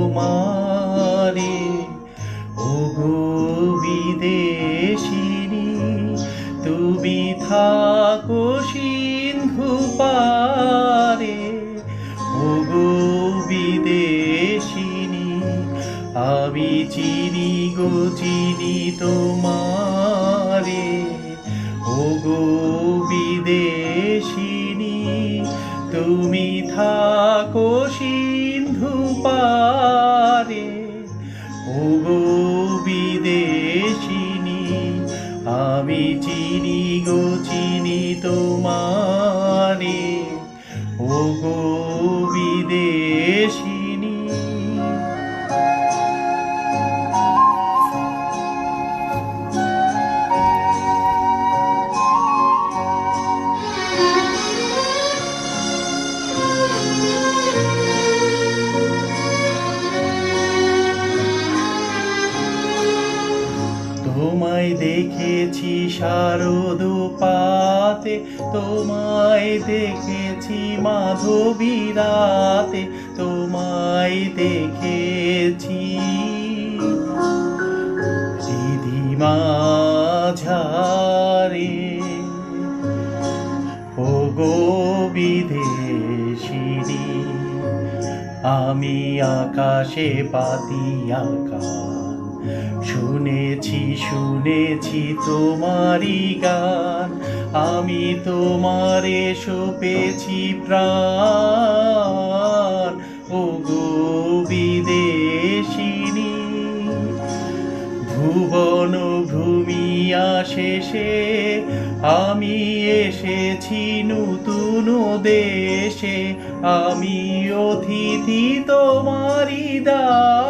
তোমারে ওগো বিদেশিনী, তুমি থাকো সিন্ধু পারে। ওগো বিদেশিনী, আমি চিনি গো, চিনি তোমারে। ওগো বিদেশিনী, তুমি থাক সিন্ধু পারে ওগো বিদেশিনী আমি চিনি গো চিনি তোমারে ওগো তোমায় দেখেছি শারদ পাতে তোমায় দেখেছি মাধবী রাতে, তোমায় দেখেছি। দিদিমা ঝারে ও গো বিদেশিনী, আমি আকাশে পাতি আকাশ শুনেছি শুনেছি তোমারই গান। আমি তোমারে সপেছি প্রাণ। ও গো বিদেশিনী, ভুবন ভূমিয়া শেষে আমি এসেছি নতুন দেশে। আমি অতিথি তোমারি দ্বারে